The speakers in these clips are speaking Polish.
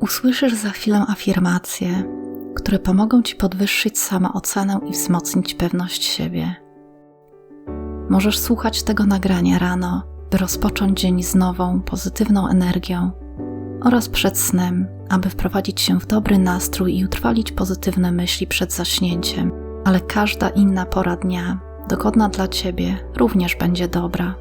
Usłyszysz za chwilę afirmacje, które pomogą Ci podwyższyć samoocenę i wzmocnić pewność siebie. Możesz słuchać tego nagrania rano, by rozpocząć dzień z nową, pozytywną energią oraz przed snem, aby wprowadzić się w dobry nastrój i utrwalić pozytywne myśli przed zaśnięciem, ale każda inna pora dnia, dogodna dla Ciebie, również będzie dobra.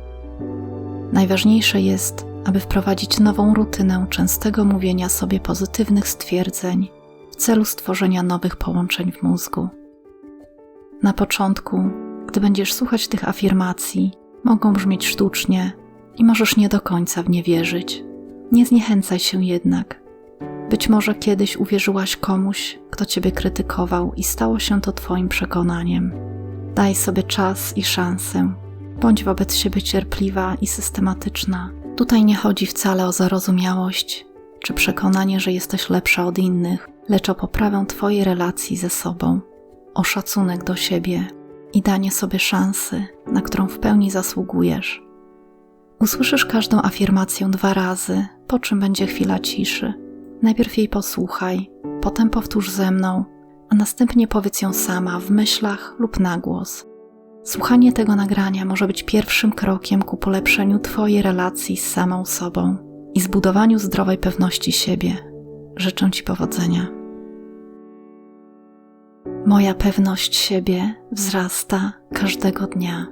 Najważniejsze jest, aby wprowadzić nową rutynę częstego mówienia sobie pozytywnych stwierdzeń w celu stworzenia nowych połączeń w mózgu. Na początku, gdy będziesz słuchać tych afirmacji, mogą brzmieć sztucznie i możesz nie do końca w nie wierzyć. Nie zniechęcaj się jednak. Być może kiedyś uwierzyłaś komuś, kto ciebie krytykował i stało się to twoim przekonaniem. Daj sobie czas i szansę. Bądź wobec siebie cierpliwa i systematyczna. Tutaj nie chodzi wcale o zarozumiałość czy przekonanie, że jesteś lepsza od innych, lecz o poprawę Twojej relacji ze sobą, o szacunek do siebie i danie sobie szansy, na którą w pełni zasługujesz. Usłyszysz każdą afirmację dwa razy, po czym będzie chwila ciszy. Najpierw jej posłuchaj, potem powtórz ze mną, a następnie powiedz ją sama w myślach lub na głos. Słuchanie tego nagrania może być pierwszym krokiem ku polepszeniu Twojej relacji z samą sobą i zbudowaniu zdrowej pewności siebie. Życzę Ci powodzenia. Moja pewność siebie wzrasta każdego dnia.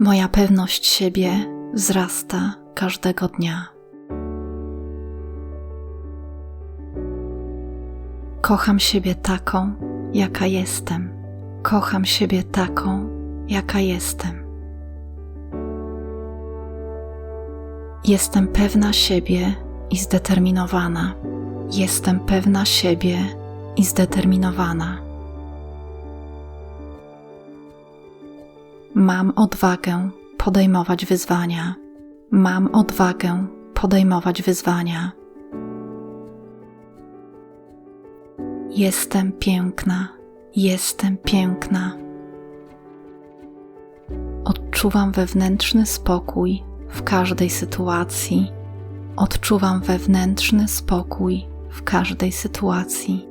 Moja pewność siebie wzrasta każdego dnia. Kocham siebie taką, jaka jestem. Kocham siebie taką, jaka jestem. Jestem pewna siebie i zdeterminowana. Jestem pewna siebie i zdeterminowana. Mam odwagę podejmować wyzwania. Mam odwagę podejmować wyzwania. Jestem piękna, jestem piękna. Odczuwam wewnętrzny spokój w każdej sytuacji. Odczuwam wewnętrzny spokój w każdej sytuacji.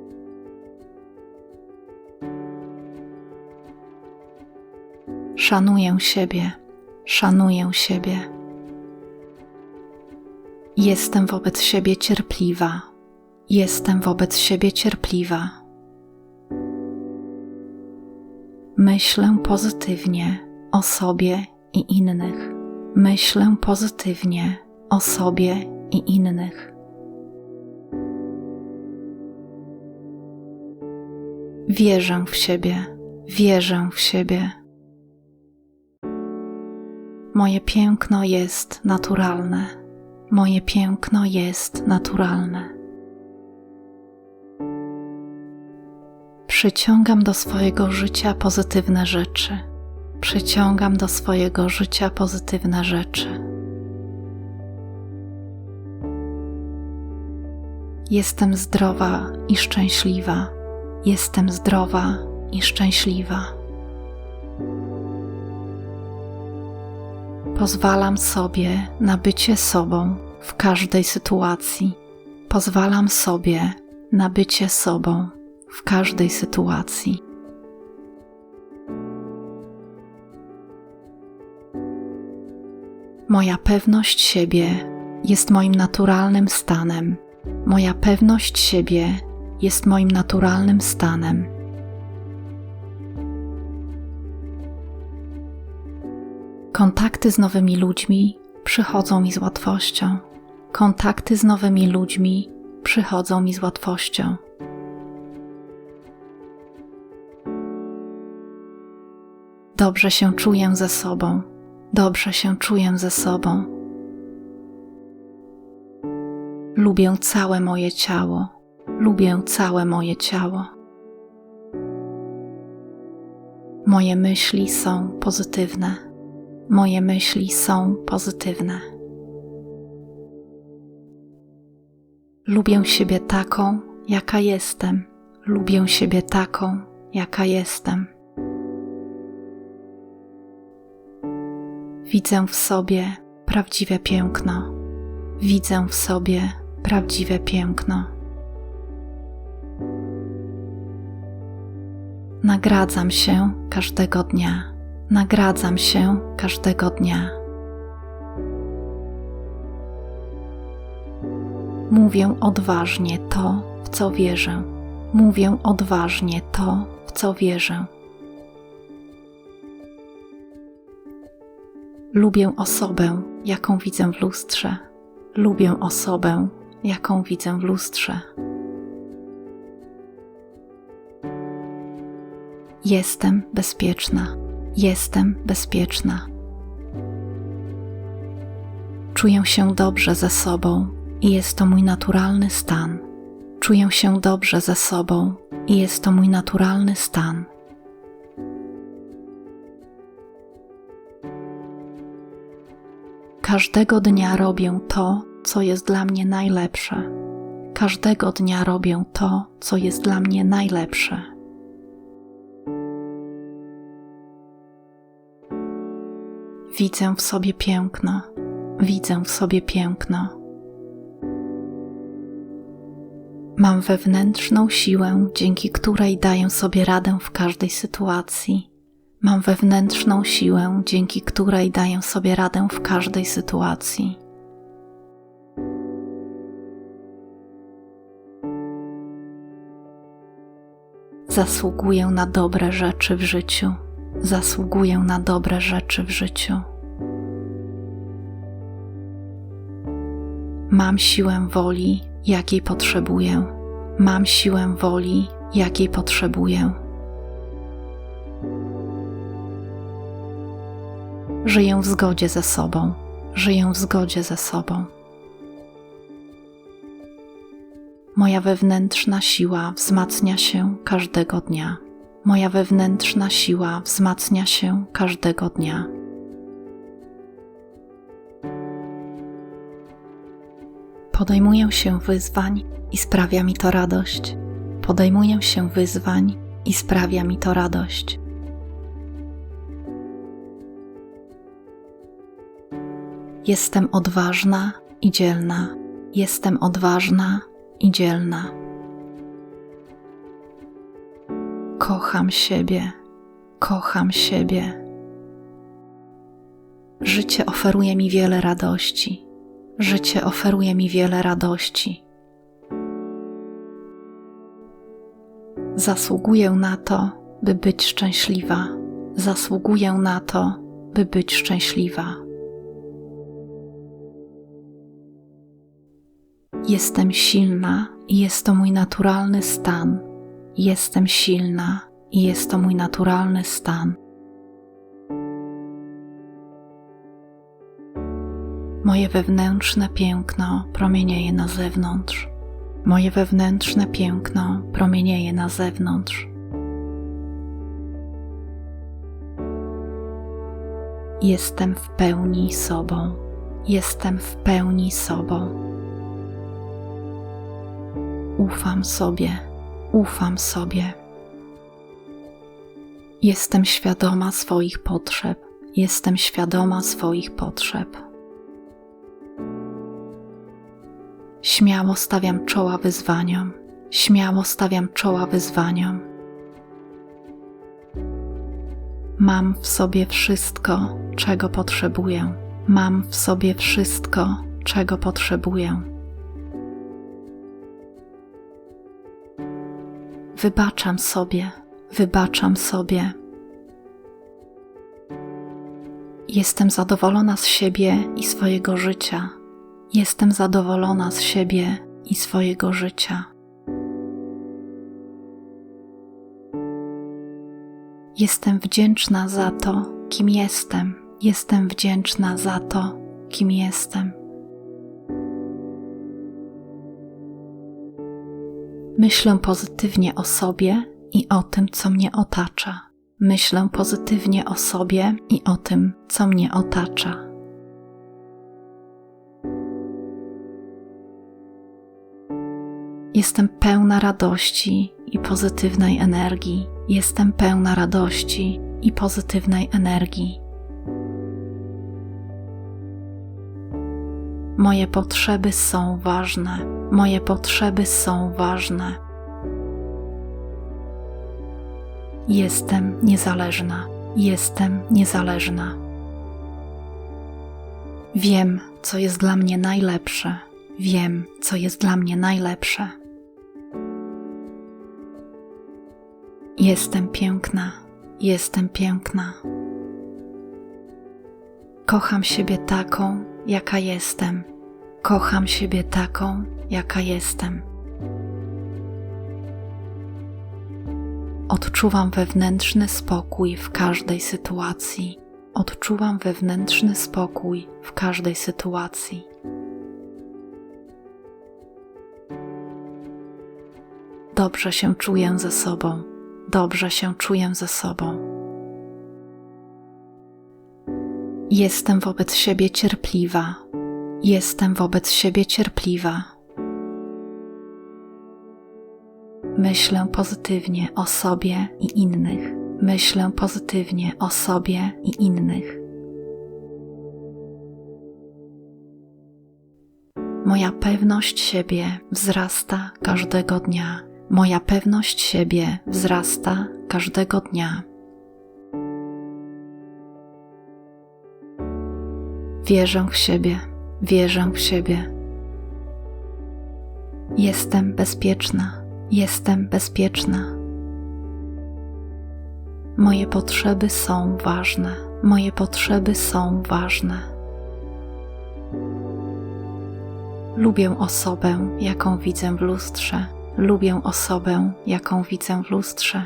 Szanuję siebie, szanuję siebie. Jestem wobec siebie cierpliwa, jestem wobec siebie cierpliwa. Myślę pozytywnie o sobie i innych. Myślę pozytywnie o sobie i innych. Wierzę w siebie, wierzę w siebie. Moje piękno jest naturalne. Moje piękno jest naturalne. Przyciągam do swojego życia pozytywne rzeczy. Przyciągam do swojego życia pozytywne rzeczy. Jestem zdrowa i szczęśliwa. Jestem zdrowa i szczęśliwa. Pozwalam sobie na bycie sobą w każdej sytuacji. Pozwalam sobie na bycie sobą w każdej sytuacji. Moja pewność siebie jest moim naturalnym stanem. Moja pewność siebie jest moim naturalnym stanem. Kontakty z nowymi ludźmi przychodzą mi z łatwością. Kontakty z nowymi ludźmi przychodzą mi z łatwością. Dobrze się czuję ze sobą, dobrze się czuję ze sobą. Lubię całe moje ciało, lubię całe moje ciało. Moje myśli są pozytywne. Moje myśli są pozytywne. Lubię siebie taką, jaka jestem. Lubię siebie taką, jaka jestem. Widzę w sobie prawdziwe piękno. Widzę w sobie prawdziwe piękno. Nagradzam się każdego dnia. Nagradzam się każdego dnia. Mówię odważnie to, w co wierzę. Mówię odważnie to, w co wierzę. Lubię osobę, jaką widzę w lustrze. Lubię osobę, jaką widzę w lustrze. Jestem bezpieczna. Jestem bezpieczna. Czuję się dobrze ze sobą i jest to mój naturalny stan. Czuję się dobrze ze sobą i jest to mój naturalny stan. Każdego dnia robię to, co jest dla mnie najlepsze. Każdego dnia robię to, co jest dla mnie najlepsze. Widzę w sobie piękno, widzę w sobie piękno. Mam wewnętrzną siłę, dzięki której daję sobie radę w każdej sytuacji. Mam wewnętrzną siłę, dzięki której daję sobie radę w każdej sytuacji. Zasługuję na dobre rzeczy w życiu. Zasługuję na dobre rzeczy w życiu. Mam siłę woli, jakiej potrzebuję. Mam siłę woli, jakiej potrzebuję. Żyję w zgodzie ze sobą. Żyję w zgodzie ze sobą. Moja wewnętrzna siła wzmacnia się każdego dnia. Moja wewnętrzna siła wzmacnia się każdego dnia. Podejmuję się wyzwań i sprawia mi to radość. Podejmuję się wyzwań i sprawia mi to radość. Jestem odważna i dzielna. Jestem odważna i dzielna. Kocham siebie, kocham siebie. Życie oferuje mi wiele radości. Życie oferuje mi wiele radości. Zasługuję na to, by być szczęśliwa. Zasługuję na to, by być szczęśliwa. Jestem silna i jest to mój naturalny stan. Jestem silna i jest to mój naturalny stan. Moje wewnętrzne piękno promienieje na zewnątrz. Moje wewnętrzne piękno promienieje na zewnątrz. Jestem w pełni sobą. Jestem w pełni sobą. Ufam sobie, ufam sobie. Jestem świadoma swoich potrzeb, jestem świadoma swoich potrzeb. Śmiało stawiam czoła wyzwaniom, śmiało stawiam czoła wyzwaniom. Mam w sobie wszystko, czego potrzebuję. Mam w sobie wszystko, czego potrzebuję. Wybaczam sobie, wybaczam sobie. Jestem zadowolona z siebie i swojego życia. Jestem zadowolona z siebie i swojego życia. Jestem wdzięczna za to, kim jestem. Jestem wdzięczna za to, kim jestem. Myślę pozytywnie o sobie i o tym, co mnie otacza. Myślę pozytywnie o sobie i o tym, co mnie otacza. Jestem pełna radości i pozytywnej energii. Jestem pełna radości i pozytywnej energii. Moje potrzeby są ważne. Moje potrzeby są ważne. Jestem niezależna. Jestem niezależna. Wiem, co jest dla mnie najlepsze. Wiem, co jest dla mnie najlepsze. Jestem piękna. Jestem piękna. Kocham siebie taką, jaka jestem. Kocham siebie taką, jaka jestem. Odczuwam wewnętrzny spokój w każdej sytuacji. Odczuwam wewnętrzny spokój w każdej sytuacji. Dobrze się czuję ze sobą. Dobrze się czuję ze sobą. Jestem wobec siebie cierpliwa. Jestem wobec siebie cierpliwa. Myślę pozytywnie o sobie i innych. Myślę pozytywnie o sobie i innych. Moja pewność siebie wzrasta każdego dnia. Moja pewność siebie wzrasta każdego dnia. Wierzę w siebie, wierzę w siebie. Jestem bezpieczna, jestem bezpieczna. Moje potrzeby są ważne, moje potrzeby są ważne. Lubię osobę, jaką widzę w lustrze. Lubię osobę, jaką widzę w lustrze.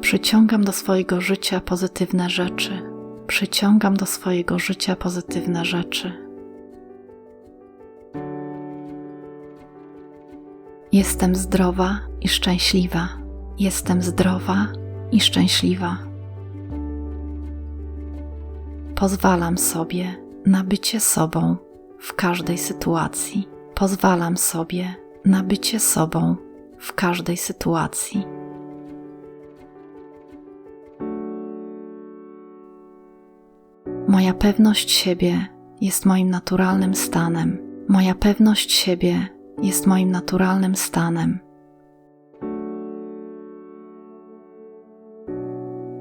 Przyciągam do swojego życia pozytywne rzeczy. Przyciągam do swojego życia pozytywne rzeczy. Jestem zdrowa i szczęśliwa. Jestem zdrowa i szczęśliwa. Pozwalam sobie na bycie sobą w każdej sytuacji. Pozwalam sobie na bycie sobą w każdej sytuacji. Moja pewność siebie jest moim naturalnym stanem. Moja pewność siebie jest moim naturalnym stanem.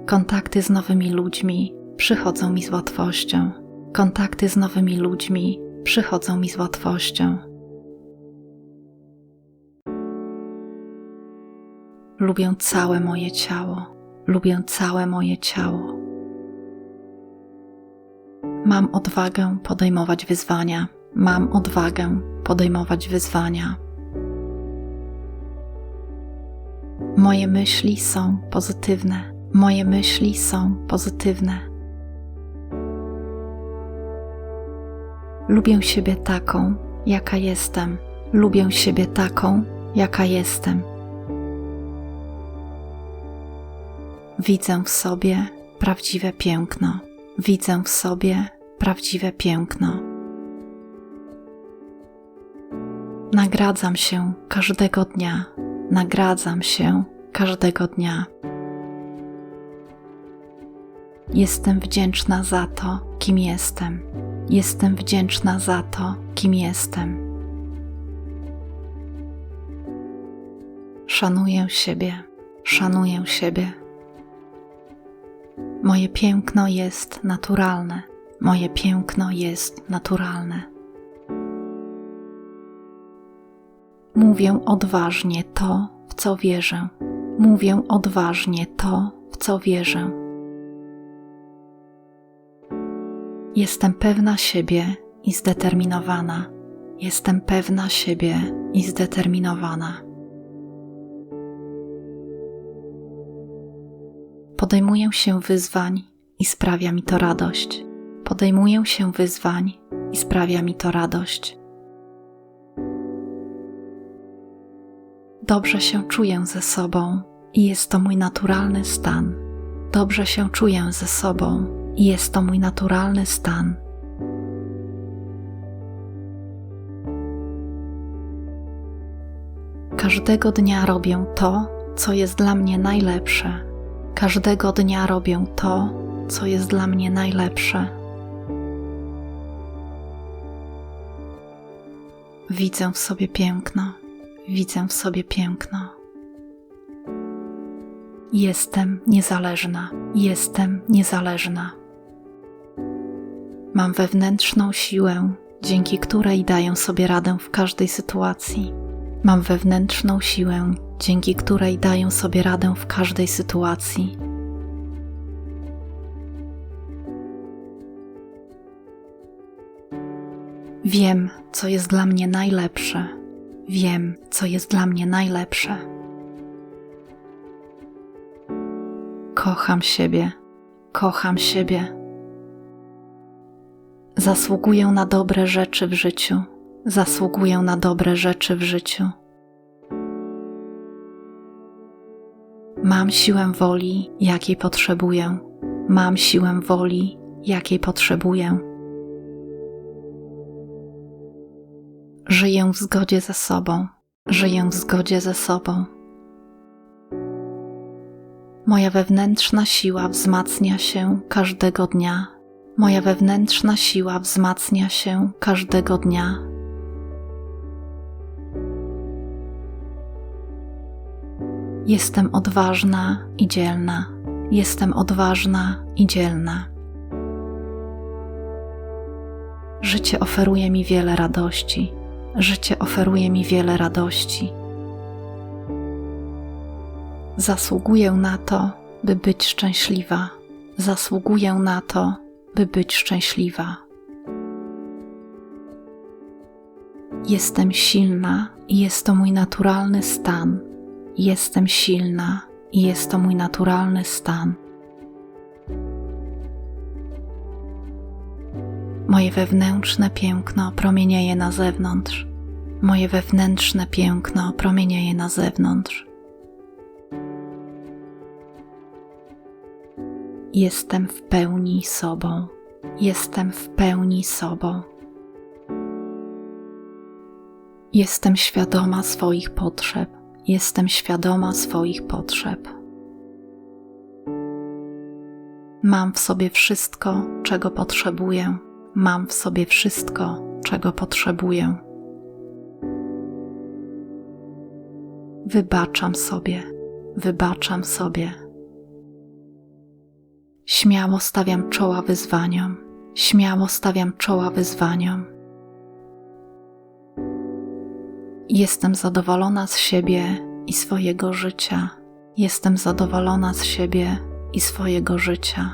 Kontakty z nowymi ludźmi przychodzą mi z łatwością. Kontakty z nowymi ludźmi przychodzą mi z łatwością. Lubię całe moje ciało. Lubię całe moje ciało. Mam odwagę podejmować wyzwania. Mam odwagę podejmować wyzwania. Moje myśli są pozytywne. Moje myśli są pozytywne. Lubię siebie taką, jaka jestem. Lubię siebie taką, jaka jestem. Widzę w sobie prawdziwe piękno. Widzę w sobie prawdziwe piękno. Nagradzam się każdego dnia, nagradzam się każdego dnia. Jestem wdzięczna za to, kim jestem. Jestem wdzięczna za to, kim jestem. Szanuję siebie, szanuję siebie. Moje piękno jest naturalne. Moje piękno jest naturalne. Mówię odważnie to, w co wierzę. Mówię odważnie to, w co wierzę. Jestem pewna siebie i zdeterminowana. Jestem pewna siebie i zdeterminowana. Podejmuję się wyzwań i sprawia mi to radość. Podejmuję się wyzwań i sprawia mi to radość. Dobrze się czuję ze sobą i jest to mój naturalny stan. Dobrze się czuję ze sobą i jest to mój naturalny stan. Każdego dnia robię to, co jest dla mnie najlepsze. Każdego dnia robię to, co jest dla mnie najlepsze. Widzę w sobie piękno, widzę w sobie piękno. Jestem niezależna, jestem niezależna. Mam wewnętrzną siłę, dzięki której daję sobie radę w każdej sytuacji. Mam wewnętrzną siłę, dzięki której daję sobie radę w każdej sytuacji. Wiem, co jest dla mnie najlepsze. Wiem, co jest dla mnie najlepsze. Kocham siebie, kocham siebie. Zasługuję na dobre rzeczy w życiu. Zasługuję na dobre rzeczy w życiu. Mam siłę woli, jakiej potrzebuję. Mam siłę woli, jakiej potrzebuję. Żyję w zgodzie ze sobą. Żyję w zgodzie ze sobą. Moja wewnętrzna siła wzmacnia się każdego dnia. Moja wewnętrzna siła wzmacnia się każdego dnia. Jestem odważna i dzielna. Jestem odważna i dzielna. Życie oferuje mi wiele radości. Życie oferuje mi wiele radości. Zasługuję na to, by być szczęśliwa. Zasługuję na to, by być szczęśliwa. Jestem silna i jest to mój naturalny stan. Jestem silna i jest to mój naturalny stan. Moje wewnętrzne piękno promienieje na zewnątrz. Moje wewnętrzne piękno promienieje na zewnątrz. Jestem w pełni sobą. Jestem w pełni sobą. Jestem świadoma swoich potrzeb. Jestem świadoma swoich potrzeb. Mam w sobie wszystko, czego potrzebuję. Mam w sobie wszystko, czego potrzebuję. Wybaczam sobie, wybaczam sobie. Śmiało stawiam czoła wyzwaniom, śmiało stawiam czoła wyzwaniom. Jestem zadowolona z siebie i swojego życia. Jestem zadowolona z siebie i swojego życia.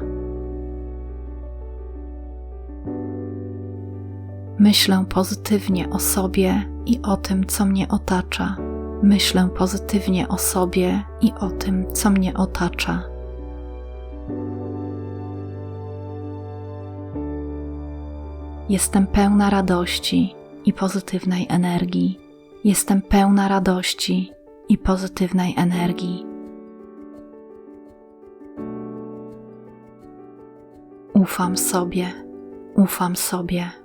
Myślę pozytywnie o sobie i o tym, co mnie otacza. Myślę pozytywnie o sobie i o tym, co mnie otacza. Jestem pełna radości i pozytywnej energii. Jestem pełna radości i pozytywnej energii. Ufam sobie, ufam sobie.